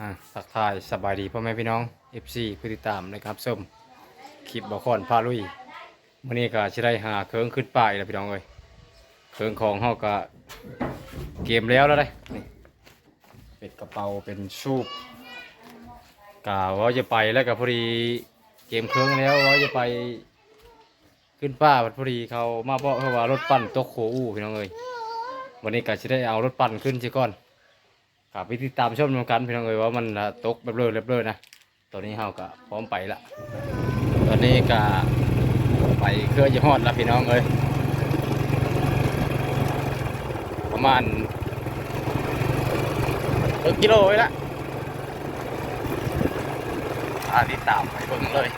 อะทักทายสบายดีพ่อแม่พี่น้อง FC ผู้ติดตามนะครับส้มคลิปบอคอนพาลุยมื่อนี้ก็ชิได้หาเครื่องขึ้นป้ายแล้วพี่น้องเอ้ยเครื่องของเฮาก็เกมแล้วแล้วได้นี่เป็นกระเป๋าเป็นชูบกะว่าจะไปแล้วก็พอดีเกมเครื่องแล้วว่าจะไปขึ้นป้าพอดีเขามาบอกเขาว่ารถปั้นตกโคอู้พี่น้องเอ้ยวันนี้ก็ชิได้เอารถปั้นขึ้นสิก่อน กับไปติดตามชมนำกันพี่น้องเอ๋ยว่ามันตกแบบเรื่อยๆเรื่อยนะตอนนี้เฮาก็พร้อมไปละตอนนี้ก็ไปเครื่องจะฮอดล้วพี่น้องเอ้ยประมาณกิโลไว้ละอาติดตามไปเบิ่งเลย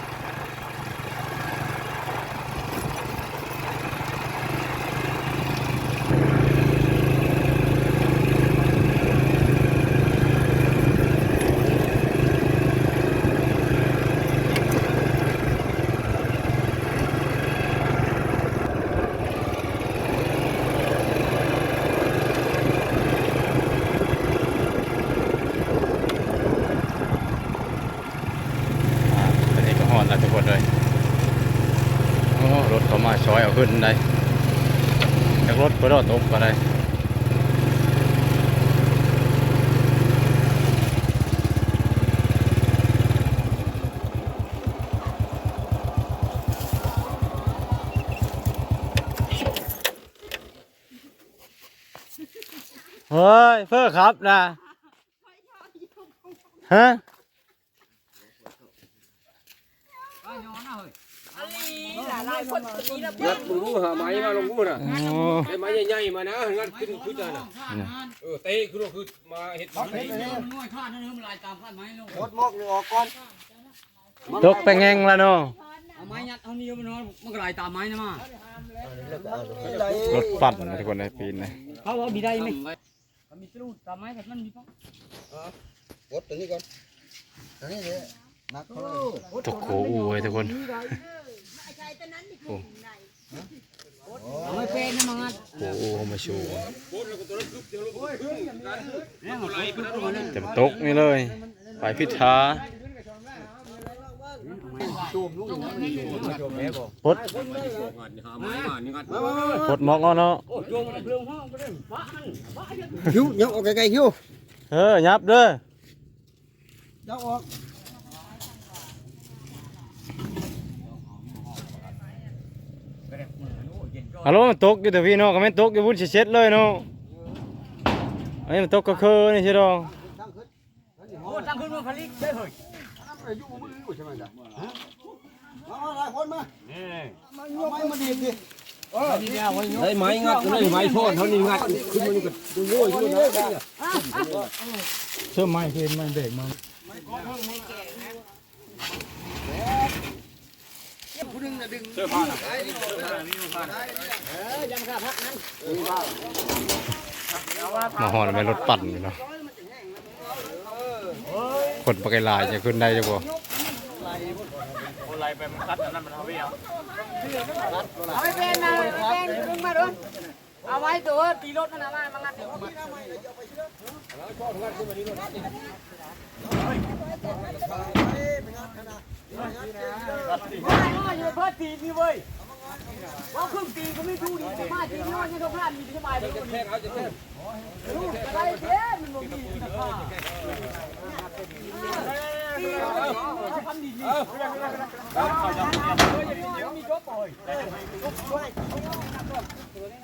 อ่าตอนนี้ก็ฮอดแล้วทุกคนเลยโอ้รถเขึ้นได้จากรถก็รอดตกก็ได้เฮ้ยเพื่อครับนะฮะ งัดมึงรู้หาไม้มาลงกูน่ะโอ้ไอ้ไม้ใหญ่ๆมานะงัดขึ้นขึ้นน่ะเออเตะขึ้นคือมาเห็ดมันน้อยข้านั่นเองมันลายตามข้าไม้ลงหมดมอกนี่ออกก่อนตกไปแงงแล้วเนาะเอาไม้ยัดเอานิ้วมันนอนมันก็ลายตามไม้นะมารถปั่นนะทุกคนในปีนนะเขาว่ามีได้ไหมก็มีตู้ตามไม้แบบนั้นมีปะกดตัวนี้ก่อนตัวนี้เลยนักเขาเลยตกโขอูเลยทุกคน เอาไม่เป็นนะมังัดโขอูเขามาโชว์เนี่ยมันไล่ไปตัวนั้นจะมาตกนี่เลย ไปพิธาพดหาไม้มานี่งัดพดหมอกเอาเนาะโอ้โยมมันเรื่องห้องก็ได้บ้ามันบ้าเยอะหิวยังออกไกลๆหิวเออยับเด้อ ยัง ออกฮัลโหลมันตกอยู่แต่พี่เนาะก็ไม่นตกอยู่พุ่นเช็ดๆเลยเนาะอันนี้มันตกก็คือนี่ใช่ดอกโอ้ตั้งขึ้นมาผลิตได้เลยอยู่มืออยู่ใช่ไหมจ๊ะมาหลายคนมามาโยกมาดีดิไอ้ไม้งัดตัวนี้ไม้โทษเท่านี้งัดขึ้นมานี่ก็ดูโว้ยขึ้นนะเชื่อไม้คือไม้เบรกมันเสื้อผ้าน่ะมาหอนไปรถปั่นอยู่เนาะคนปากไกลายจะขึ้นได้จังบ่เอาไม่เป็นนะไม่เป็นดึงมาด้วยเอาไว้ตัวตีรถมันเอาไว้มางัดเดี๋ยวมันว่าอ ยู่เพิ่ตีนี่เว้ยว่าครึ่งตีก็ไม่ดูดีมาตีน้อยยังต้องพลาดมีสบายเลยแค่เอาจะแค่ลูกอะไรเด้มันบ่มีนะพ่อย เ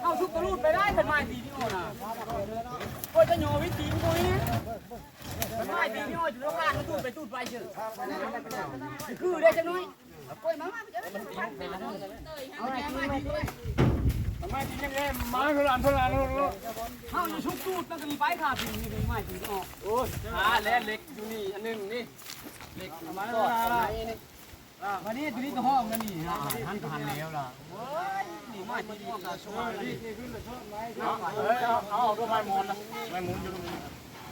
อาทุกกระลูดไปได้เป็นไม้ตีนี่โอ้น่ะก็จะโยวิธีมันนี้เป็นไม้ตีนี่โอ้อยู่โรงงานมันตูดไปตูดไปเชื่อคือได้จังน้อยกล้วยมามาจะเอาไม้ตีด้วยไม้ตียังไงไม้พลานพลานเขาอยู่ชุกตูดมันก็มีไปขาปีนี่ไม้ตีออกโอ้ยหาแล่เล็กอยู่นี่อันนึงนี่เล็กมาแล้ ววันนี้ตัวนี้ก็ห้องนั่นนี่นะท่านผ่านแล้วล่ะนี่ไม้ตีออกเอาเอาตัวไม้มอนนะไม้มุนอยู่ตรงนี้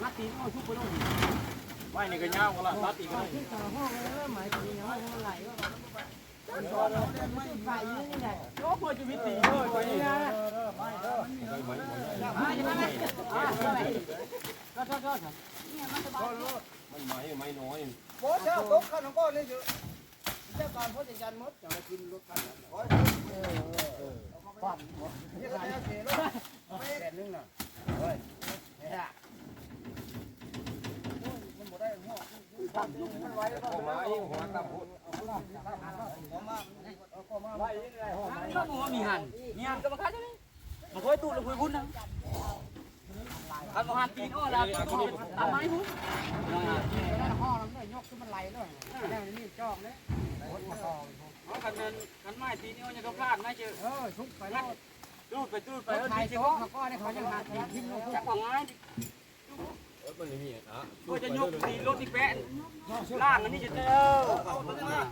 มาตีออกชุกไปตรงนี้ไม้นี่ก็ยาวกันละตัดอีกก็ได้โอ้เปิดชีวิตตีเลยไปนี่นะก็ก็ก็ไม้น้อย บ่เจ้าตกคันของก้อนนี่อยู่เจ้าการพ่อจังจันมดจะมากินรถคันนั้นโอ้ยเออเออความนี่ก็แล้วเสียแล้วแสนนึงน่ะเฮ้ยเนี่ยมันบ่ได้หัวความยุ่งมันไว้แล้วก็ไม้หัวตาพุดไว้ยังไงห้องก็บอกว่ามีหันมีหันก็มาคัดนี่มาคุยตู้แล้วคุยพุ่นนะ คันมาหันตีนอ้อแล้วก็ทำไมพุ่นห้องมันยกขึ้นมันไหลเลยแล้วนี่จอกเลยเอาคันนั้นคันไม้ตีนอ้อยังก็พลาดไม่เจอเออชุบไปแล้วตูดไปตูดไปเออถ่ายตีโต๊ะเขาเขาก็ได้เขายังหาทีมทิ้งลงจักของไม้เออมันไม่มีอะก็จะยกตีรถนี่แปะล่างอันนี้จะเจอ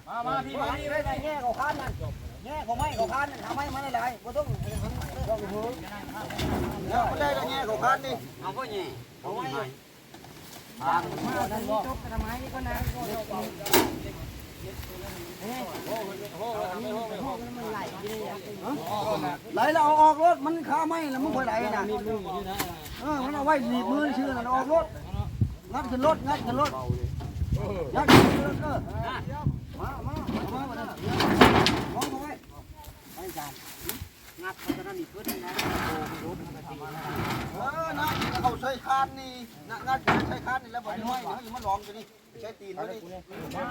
มามาพี่มานี่ได้แง่ของคันนั่นแง่ของไม้ของคันนั่นทำไมมันได้หลายบ่ต้อง ต้องหูแล้วได้ละแง่ของคันนี่เอาก็นี่เอาไว้มานั่นบ่จบทำไมนี่ก็นะไหลแล้วเอาออกรถมันคาไม่แล้วมันค่อยไหลนะเออมันเอาไว้หนีบมือชื่อนั่นออกรถงัดขึ้นรถงัดขึ้นรถยัดขึ้นรถเออมามามามามองเอาไว้ งัดเขาจะนั่นอีกขึ้นนะเออนะเอาใช้คานนี่นะงัดใช้คานนี่แล้วบ่ได้ห้อยนะมันร้องอยู่นี่ใช้ตีนมันนี่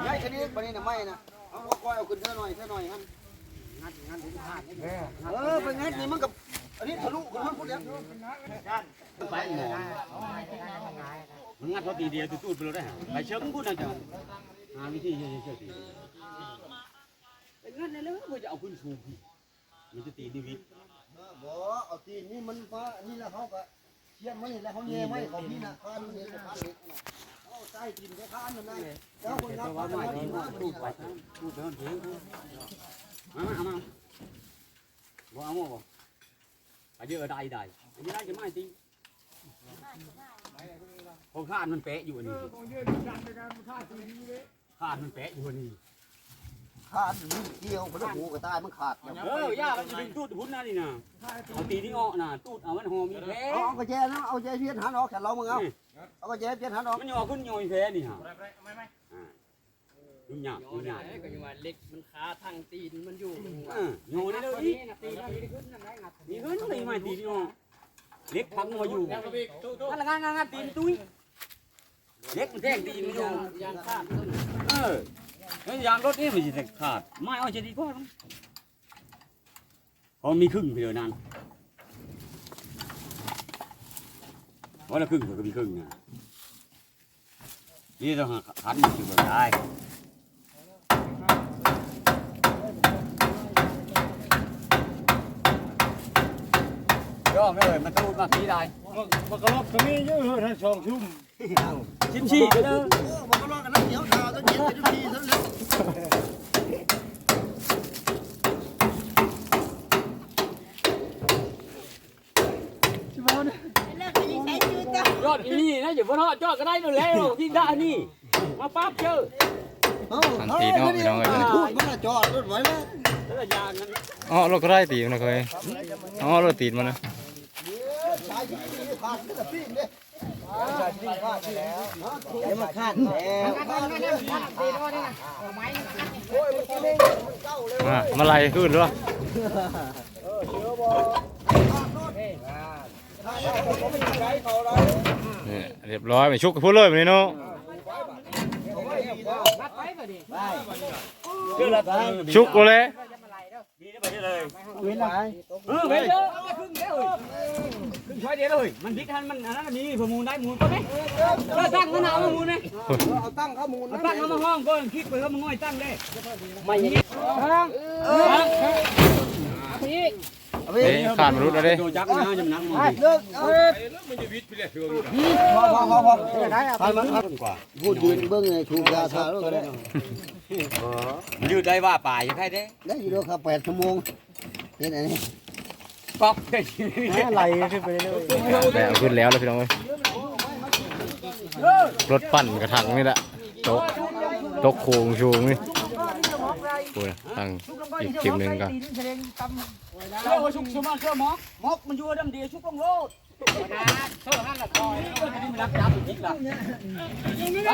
ย้ายชนิดบ่นี่น่ะไม่นะเอาก้อยเอาขึ้นเท่าหน่อยเท่าหน่อยหั่นถึงขาดเออเป็นไงนี่มันกับอันนี้ทะลุกันมันพูดแล้วไปหมอมันงัดเขาตีเดียวตูดไปเลยได้ไปเชิงพูดนะจ๊ะหาวิธีเชื่อตีเป็นงัดเลยเลยว่าจะเอาขึ้นสูง มันจะตีดีวิบ่เอาตีนนี่มันฟ้านี่แล้วเขาก็เชี่ยนมันนี่แล้วเขาแย่ไม่ของพี่นะคานนี่คานนี่เอาใต้ตีนก็คานนั่นได้แล้วคนนับว่าว่าไม่ไม่ดีดีว่าว่าดูไปดูไปมันเพียงมามามาบ่เอาบ่ไปเยอะได้ได้อันนี้ได้จะไม่จริงของข้านมันเป๊ะอยู่อันนี้ข้านมันเป๊ะอยู่อันนี้ คานนี่เกี่ยวกระหูกระตายมันขาดเออย่ามันจะดึงตูดพุ่นนะนี่นะเอาตีนี่อ้อน่ะตูดเอามันหอมีแผลเอาเอากระแจนะเอาแจเพี้ยนหันออกแขนเรามึงเอาเอากระแจเพี้ยนหันออกมันย่อขึ้นย่อยแผลนี่ฮะยุ่งยากยุ่งยากก็อยู่ว่าเล็กมันขาทางตีนมันอยู่เออย่อได้เลยนี่นะตีนมันมีขึ้นนั่นได้งัดมีขึ้นเลยไม่ตีนี่อ้อเล็กพังมาอยู่นั่นละงานงานงานตีนตุ้ยเล็กมันแทงตีนมันอยู่ยางขาดต้นเออ เฮ้ยยางรถนี่มันจะขาดไม่เอาจะดีกว่ามั้งพอมีครึ่งไปเลยนั่นว่าละครึ่งก็มีครึ่งนะนี่ต้องหาขันมันถึงจะได้ย่อมเลยมันตูดมาสีได้มันก็รอบก็มีเยอะทั้งสองชุ่มชิมชีก็เด้อโอ้มันก็รอกันแล้วเดี๋ยวดาว ต้องเย็นไปทุกทีซะแล้วยอดอีนี่นะอย่าพูดทอดยอดก็ได้นู่นแล้วที่ได้นี่ มาปั๊บเจออันตีเนาะพี่น้องเอ้ยพูดมันจอดรถไว้แล้วแล้วยางนั้นอ๋อรถก็ได้ตีมันเคยอ๋อรถตีมันนะ ชายที่ขาดมันจะปิ้งเดี๋ยวมันขาดแล้วขาดแล้วอ้ยมันเองเจ้าเลยมามาไล่ขึ้นด้วยเขาเลยนี่เรียบร้อยไปชุกกับพูดเลยแบบนี้เนาะชุกเลยมีได้ไปได้ เลยเว้นไรเออไปเยอะเอามาครึ่งเดียวเลยครึ่งช้อยเดียวเลยมันพลิกทันมันอันนั้นมีประมูลได้มูลก็ไหมก็ตั้งมันเอามามูลไหมเอาตั้งข้อมูลเอานะตั้งเอามาห้องก็คิดไปว่ามันง่อยตั้งได้ไม่ยิงเฮ้ยขาดมนุษย์แล้วเด้โดนจับนะจะมันนั่งมองเลิกเอามันจะวิทย์ไปเลยเถื่อนพอพอพอพอทานมันครับพูดยืนเบื้องไงถูกยาชาแล้วก็ได้ยืดได้ว่าป่าอยู่ใครได้ได้อยู่แล้วครับแปดชั่วโมงเห็นอันนี้ป๊อกได้อะไรขึ้นไปเรื่อยแต่เอาขึ้นแล้วแล้วพี่น้องเอ้ยรถปั่นกระถังนี่แหละตกตกโค้งชูงนี่โอ้ยตั้งอีกคลิปหนึ่งก็ เชื่อว่าชุกชุมาเชื่อหมอกหมอกมันอยู่ดำเดียวชุกลงโลดเท่านั้นแหละคอยมันรักจับอีกละไป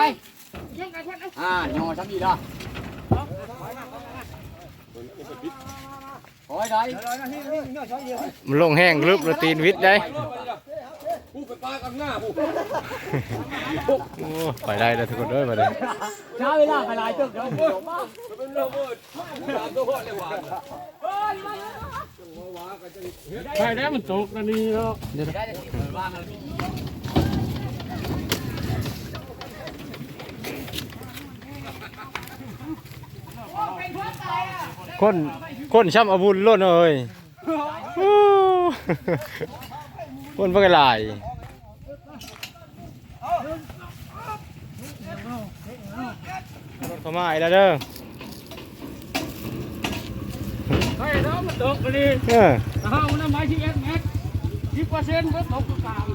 อ่าโยทำดีละโอ้ยได้มันลงแห้งลึบแล้วตีนวิทย์ได้ผู้ไปปลากันหน้าผู้โอ้ไปได้แล้วทุกคนเด้อมาเลยช้าเวลาไปหลายตึกเดี๋ยวเป็นเรื่องเบิดสามตัวพ่อเลยหวาน ใช่แล้วมันตกแล้วนี่เนาะได้แต่สิบว่างแล้วคนคนช้ำอาวุธล้นเลยคนเพิ่งหลายรเข้ามาอีกแล้วเด้อ ใช่แล้วมันตกแล้วนี่เออเฮานะไม้ที่เอ็ดแม็กสิบเปอร์เซ็นต์ก็ตกกลาง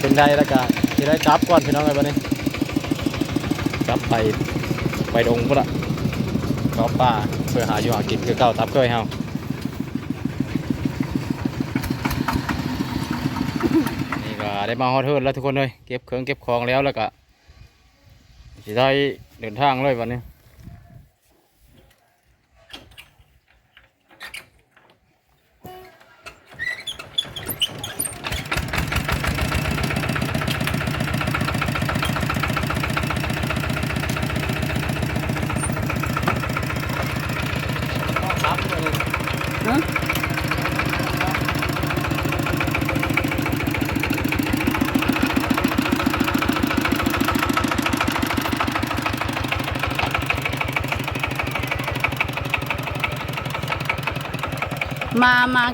เป็นได้แล้วก็ที่ได้จับก่อนพี่น้องไอ้บ้านี้จับไปไปดงพุ่นละก็ป่าเพื่อหาอยู่หากินคือเก่าทับเคยเฮานี่ก็ได้มาฮอดเทิร์นแล้วทุกคนเลยเก็บเครื่องเก็บของแล้วแล้วก็ สิได้เดินทางเลยวันนี้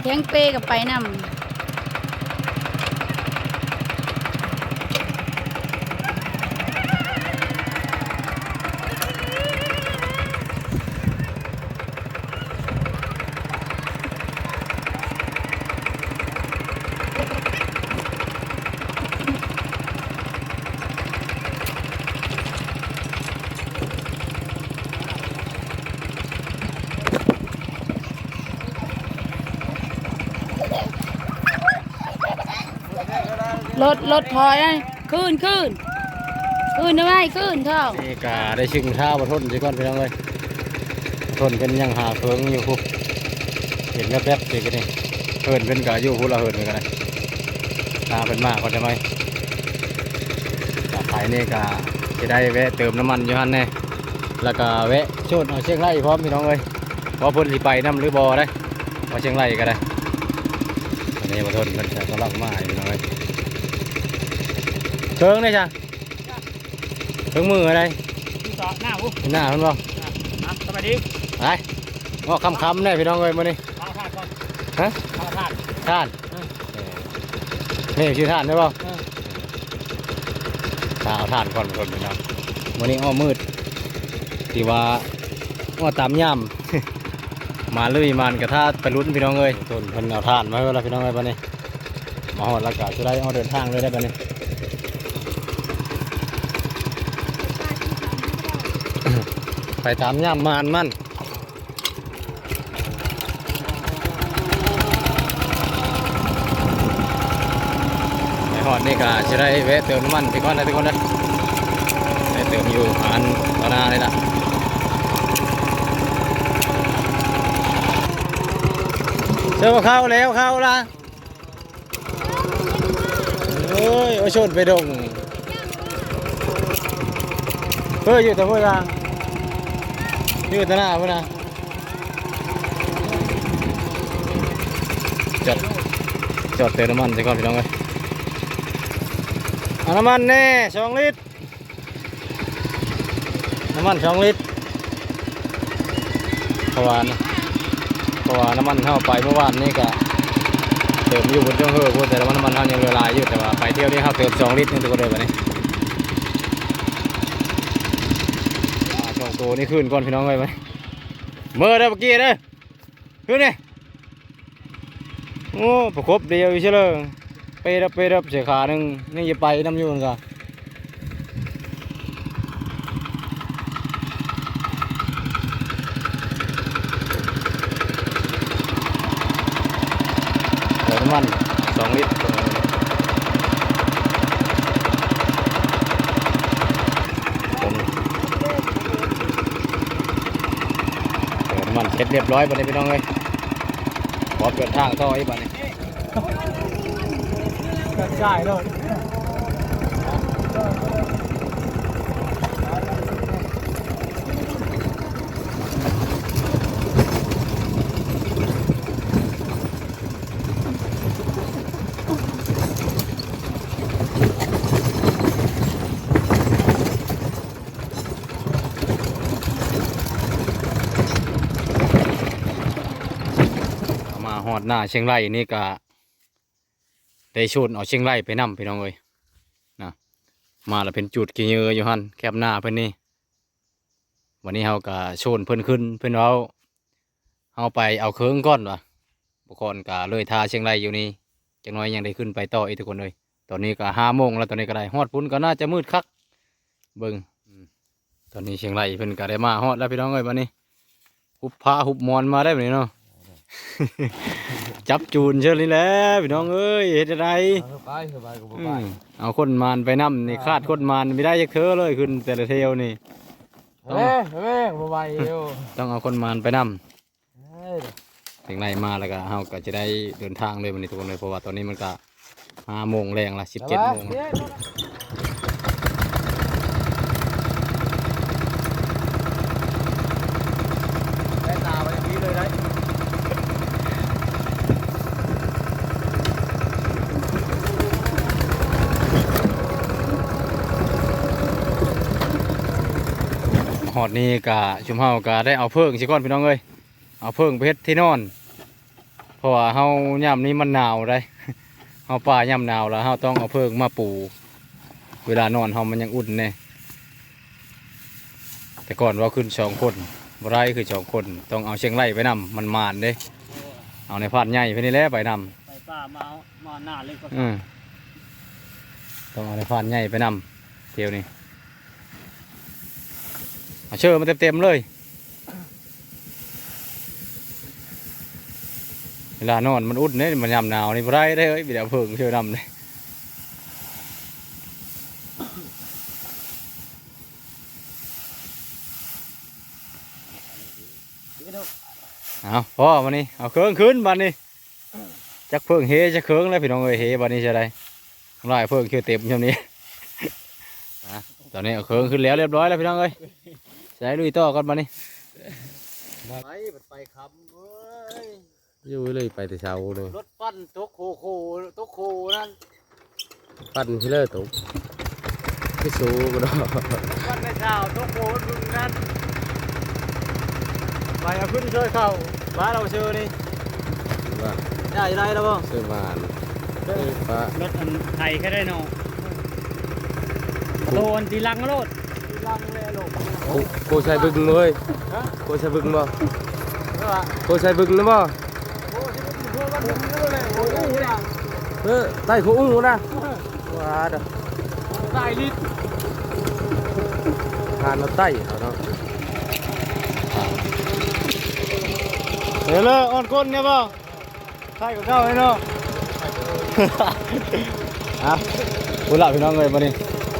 แข้งเป้กับไปนำ รถรถถอยนะขึ้นขึ้นขึ้นนะไว้ขึ้นเท่านี่ก็ได้ชึงท่าบทนสิก่อนพี่น้องเลยทนเป็นยังหาเฟืองอยู่พุเห็นแป๊บๆสิกันนี่เฮินเป็นกะอยู่พุละเฮินเหมือนกันนะตาเป็นมากก็จะไหมขายนี่ก็จะได้แวะเติมน้ำมันอยู่ฮันแน่แล้วก็แวะชดเอาเชียงไร่พร้อมพี่น้องเลยว่าพิ่นสิไปน้ำหรือบ่ได้เอาเชียงไร่ก็ได้อันนี้บทนเพิ่นจะกำลังมาอยู่พี่น้องเลย เชิงได้จ้ะเชิงมืออะไรที่ต่อหน้าผู้หน้ามันบ่อะสวัสดีไปว่าคำคำๆได้พี่น้องเอ้ยมื้อนี้ข้าวทาดก่อนฮะข้าวทาดท่านนี่ชื่อท่านได้บ่เออถ้าเอาท่านก่อนคนพี่น้องมื้อนี้อ้อมืดที่ว่าอ้อตามย่ำมาเลยมันกระทาตะลุนพี่น้องเอ้ยต้นเพิ่นเอาท่านมาให้แล้วพี่น้องเอ้ยบัดนี้มาฮอดแล้วก็สิได้เอาเดินทางเลยได้บัดนี้ ไปตามย่ำมานมันในหอดนี่ก็จะได้แวะเติมน้ำมันที่ก้อนนะทุกคนนะได้เติมอยู่หานตอนหน้าเลยละเจอเข้าแล้วเข้าละเฮ้ยโอาชนไปดงเฮ้ยอยู่แต่พวกยาง ยู่แต่หน้าพวกนะจอดจอดเติมน้ำมันสิก่อนพี่น้องเอ้ยน้ำมันแน่สองลิตรน้ำมันสองลิตรเพราะว่านเพราะว่าน้ำมันเข้าไปเมื่อวานนี่ก็เติมอยู่บนช่องเฮือพูดแต่ว่าน้ำมันเข้ายังเหลือลายอยู่แต่ว่าไปเที่ยวนี่เข้าเติมสองลิตรนี่ทุกคนเลยวันนี้อ่ช่ องตัวนี่ขึ้นก่อนพี่น้องเลยไหมเมื่อได้อเมื่อกี้เด้อขึ้นนี่ยโอ้ประคบเดียวอยู่เชียเลยไปรับไปรับเสียขาหนึ่งนี่จะไปน้ำยูนกันน้ำมันสองลิตร เสร็จเรียบร้อยบัดนี้พี่น้องเลยพร้อมเดินทางท่อไอ้บัดนี้ใช่เลย เอามาฮอดหน้าเชียงรายนี่ก็ได้ชุดเอาเชียงรายไปนํพี่น้องเอ้ยนะมาแล้วเป็นจุดกี่เยอะอยู่หั่นแคบหน้าเพิ่นนี่วันนี้เฮาก็โชนเพิ่นขึ้นเพิ่นเอาเฮาไปเอาเครื่องก่อนวะบุคคลก็เลยทาเชียงรายอยู่นี่จังน้อยยังได้ขึ้นไปต่ออีกทุกคนเลยตอนนี้ก็ห้าโมงแล้วตอนนี้ก็ได้ฮอดพุ่นก็น่าจะมืดคักเบิ่งอืมตอนนี้เชียงรายเพิ่นก็ได้มาฮอดแล้วพี่น้องเอ้ยบัดนี้หุบผ้าหุบมอนมาได้แบบนี้เนาะ จับจูนเชิญเลยแหล้วพี่น้องเอ้ยเฮ็ดอะไรสบายสบายก็บ่อืไปมเอาคนมานไปนํนี่คาดคนมานไม่ได้จะเคือเลยขึ้นแต่ละเทวนี่เฮ้ยเฮ้ยบ่ไปอยู่ต้องเอาคนมานไปนํเฮ้ยถึงไรมาแล้วก็เฮาก็จะได้เดินทางเลยวันนี้ทุกคนเลยเพราะว่าตอนนี้มันก็ห้าโมงแรงละสิบเจ็ดโมง หอดนี้ก็ชุมเฮาก็ได้เอาเพิ่งสิก่อนพี่น้องเอ้ยเอาเพิ่งไปเฮ็ดที่นอนเพราะว่าเฮาย่ำนี้มันหนาวได้เฮาป่าย่ำหนาวแล้วเฮาต้องเอาเพิ่งมาปู เวลานอนเฮามันยังอุ่นแน่แต่ก่อนว่าขึ้นสองคนบ่ได้คือสองคนต้องเอาเชียงไล่ไปนำมันมานเด้ เอาในพาดใหญ่ไปนี่แหละไปนำไปป่ามาเอามาหน้าเลยก็อืมต้องเอาในพานใหญ่ไปนำเที่ยวนี้ เชื่อมาเต็มๆเลย เวลานอนมันอุดเนี่ยมันยามหนาวนี่ได้ได้เอ้ยเดี๋ยวเพิ่งเชื่อนำเลยเอาพ่อมานี่เอาเครื่องขึ้นบันนี้จักเพิ่งเฮจักเคิงแล้วพี่น้องเอ้ยเฮบัดนี้จะได้ทำลายเพิ่งคือเต็มช่วงนี้ตอนนี้เอาเคิงขึ้นแล้วเรียบร้อยแล้วพี่น้องเอ้ย ใช้ลุยต่อก่อนบัดนี้ไปไปคำเว้ยอยู่เลยไปแต่เช้าเลยรถปั้นตกโคโคตกโคนั่นปั่นที่เลิศตกที่สูงก็ได้ปั้นในเช้าตกโคมึงนั่นไปเอาขึ้นช่วยเข้าบ้านเราเชื่อนี่ว่าได้ได้แล้วบ่เสื้อบ้านเสื้อฟ้ารถอันไทยแค่ได้เนาะโดนตีลังรถ ตีลังเลยลูกโคใส่บึงเลยโคใส่บึงบ่เออโคใส่บึงนะบ่โอ้ที่มันพวกมันเ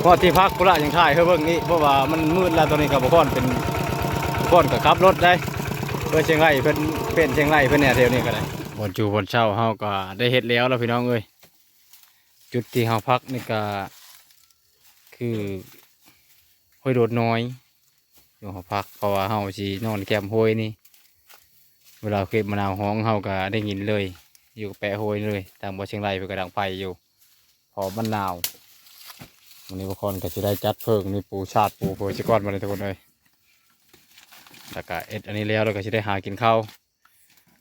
ลยโอ้โหเนี่ยเออใต้โคอุ้งนะว้าดใส่ลิตรทานเอาใต้เอาเนาะเดี๋ยวเลยอ่อนก้นเนี่ยป่ะใช่กับเจ้าเลยเนาะอะกุหลาบพี่น้องเอ้ยบัดนี้พอที่พักกุลาบยังถ่ายเฮ้เบิ่งนี่เพราะว่ามันมืดแล้วตอนนี้กับบุคคลเป็นบุคคลกับขับรถได้เพื่อเชียงรายเพิ่นเป็นเชียงรายเพิ่นเนี่ยเที่ยวนี้ก็ได้บนจูบนเช่าเฮาก็ได้เฮ็ดแล้วแล้วพี่น้องเอ้ยจุดที่เฮาพักนี่ก็คือห้วยโดดน้อยอยู่หอพักเพราะว่าเฮาสินอนแคมห้วยนี่ เวลาเก็บมะนาวห้องเฮาก็ได้ยินเลย อยู่แปะห้วยเลยทางบ่เชียงรายเพิ่นก็ดังไฟอยู่พอมันหนาว วันนี้บุคคลก็จะได้จัดเพิ่งนี่ปูชาติปูโพชิกอนมาเลยทุกคนเลยแล้วก็เอ็ดอันนี้แล้วเราก็จะได้หากินข้าว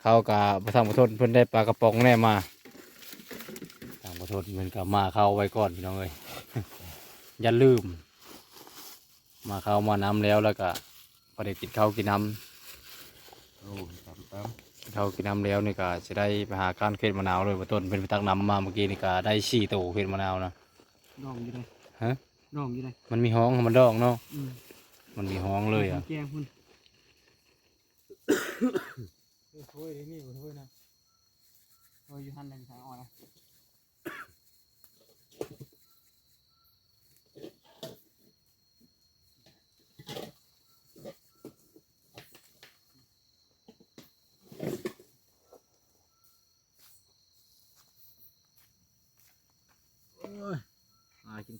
ข้าวกับพระธรรมทนเพิ่นได้ปลากระป๋องแน่มาทางพระทนมันก็มาเข้าไว้ก่อนพี่น้องเอ้ยอย่าลืม มาเข้ามาน้ำแล้วแล้วก็พอได้กินข้าวกินน้ำโอ้ตามตามกินข้าวกินน้ำแล้วนี่ก็จะได้ไปหาการเค็ดมะนาวเลยพระต้นเป็นไปตักน้ำมาเมื่อกี้นี่ก็ได้สี่ตัวเค็ดมะนาวนะน้องอยู่ไหน ฮะน้องอยู่ไหนมันมีห้องมันดอกเนาะอืมมันมีห้องเลยอะแกงคุณถ้วยนี่ถ้วยนะถ้วยอยู่หันเลยทาง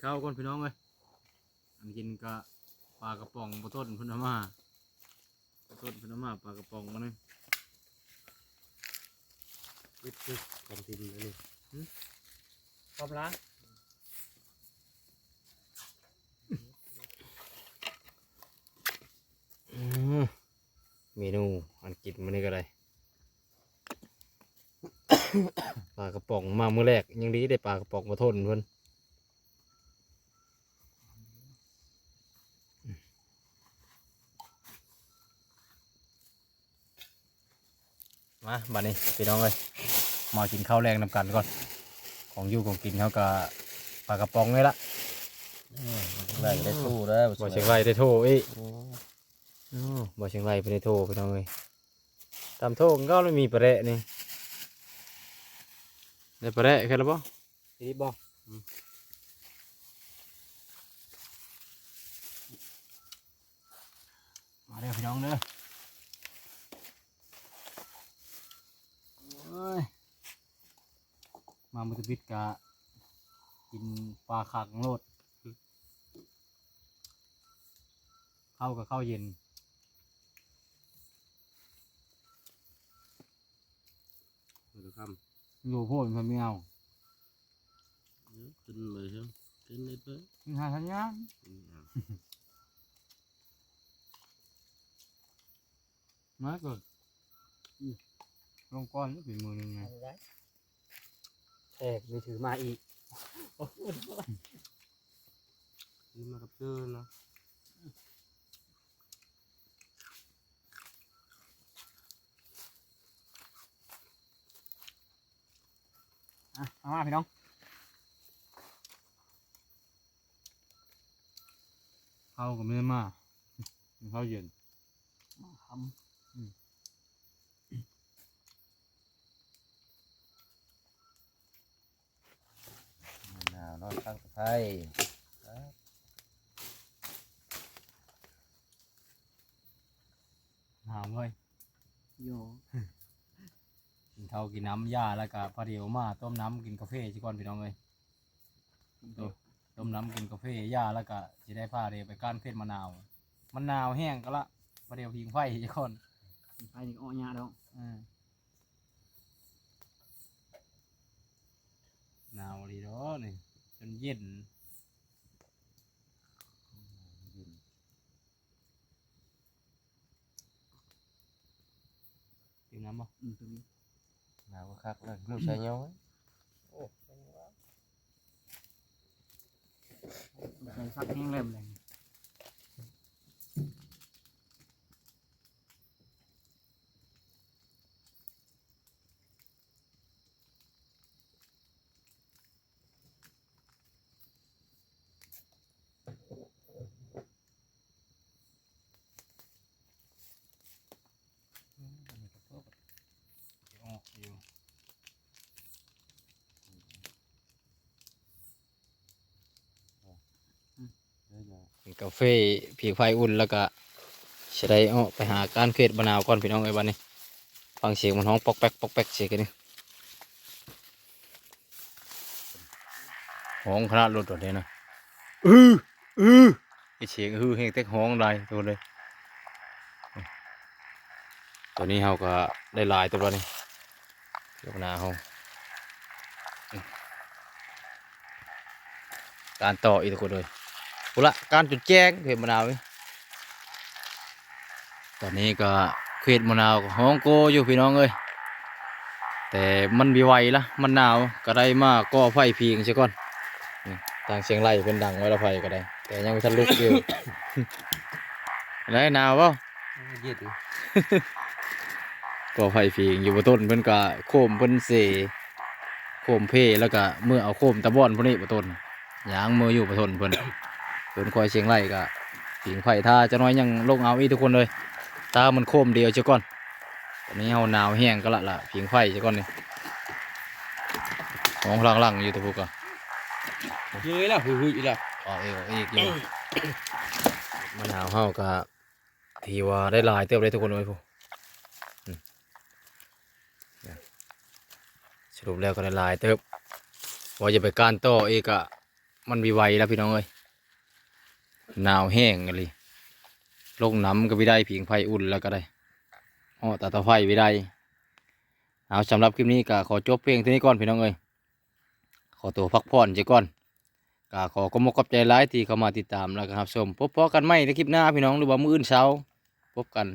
อ่อนนะนข้าวก่อนพี่น้องเลยอันกินก็ปลากระป๋องปลาต้นเพุ่นเอามาปลาต้นเพุ่นเอามาปลากระป๋องมาหนึ่งวิทย์ทำทีดีนี่พร้อมล้างเมนูอันกินมันนี่ก็ได้ปลากระป๋องมามื้อแรกยังดีได้ปลากระป๋องมาทนเพิ่น มาบัดนี้พี่น้องเลยมากินข้าวแรงนำกันก่อน ของอยู่ของกินเขาก็ปลากระป๋องนี่ละได้ได้สู้ได้บ่เชียงรายได้โทรเอ้ยอ้อบ่เชียงรายเพิ่นได้โทรพี่น้องเอ้ยตามโทรก็ไม่มีประแระนี่ได้ประแระแค่ละบ่ทีบ่ มาเด้อพี่น้องเด้อโอ้ย มามุตบิดกะกินปลาขักโลดเข้ากับข้าวเย็นดูคอยู่โพูดเพิ่นไม่เอาำขึ้นเลยใช่ไหมขึ้นนิดเลยกินหาทันยานมาเกิดลงก้อนนี่เป็นมือหนึ่งไง แอกมีถือมาอีกขึ้นมากับเพื่อนนะอะเอามาพี่น้องเข้ากับไม่ได้มาเข้าวเย็นทหนาวนอนตั้งตะ ไคร้หามเลยำโยกินข้าวกินน้ำยาแล้วก็พอเดียวมาต้มน้ำกินกาแฟสิก่อนพี่น้องเลยต้มต้มน้ำกินกาแฟยาแล้วก็จะได้พาเดียวไปก้านเพชรมะนาวมะนาวแห้งก็ละพอเดียวพิงไฟสิก่อนไปถึงอ้อยาดอกอืมหนาวดีเด้อนี่ จนเย็นกินน้ำบ่อืมตัวนี้หนาวก็คักเลยลูกชายเนาะใส่ซักแห้งเล่มเลย ออกอยู่ กาแฟผีไฟอุ่นแล้วก็จะได้เอาไปหาการเคล็ดมะนาวก่อนพี่น้องไอ้บ้านนี้ฟังเสียงมันห้องปอกแป๊กปอกแป๊กเสียกันนี่ห้องขนาดรถตัวนี้นะอืออือไอเสียงอือเฮงเต็กห้องได้ตัวเลยตัวนี้เราก็ได้ลายตัวล้วนี่เดี๋ยวนาวเราอืมการต่ออีกตัวเลย กุละการจุดแจ้งเขตมะนาวนี่ตอนนี้ก็เขตมะนาวก็ห้องโกอยู่พี่น้องเอ้ยแต่มันมีไหวละมันหนาวก็ได้มาก่อไฟพิงใช่ก่อนนี่ทางเชียงรายเป็นดังไว้ละไฟก็ได้ แต่ยังไม่ทันลุกอยู่อะไรหนาวเปล่าเย็ดก่อไฟพิงอยู่บนต้นเพิ่นก็โคมเพิ่นเสโคมเพแล้วก็เมื่อเอาโคมตะบอนพวกนี้บนต้นยางมืออยู่บนต้นเพิ่น เพิ่นคอยเชียงไร่ก็ผิงไผ่ท่าจะน้อยยังลงเอาอีกทุกคนเลย ตามันโคมเดียวเจ้าก่อนตอนนี้เฮาหนาวแห้งก็ละละผิงไฟเจ้าก่อนนี่ของหลังๆอยู่ตัวพวกก็เฮ้ยแล้วหุยๆแล้วออกเอวอีกอยู่มะนาวเฮาก็ทีว่าได้หลายเติบเลยทุกคนเลยพวกอืมเนี่ยสรุปแล้วก็ได้หลายเติบว่าจะไปก้านต่ออีกอะมันมีไวแล้วพี่น้องเอ้ย หนาวแห้งกันเลยลงน้ำก็ไม่ได้ผิงไฟอุ่นแล้วก็ได้อ้อตาตาไฟไม่ได้ เอาสำหรับคลิปนี้ก็ขอจบเพียงเท่านี้ก่อนพี่น้องเอ้ยขอตัวพักผ่อนเจก่อนก็ขอขอบคุณขอบใจร้ายที่เข้ามาติดตามแล้วก็ครับชมพบพอกันไหมในคลิปหน้าพี่น้องหรือว่ามื้ออื่นเช้า พบกัน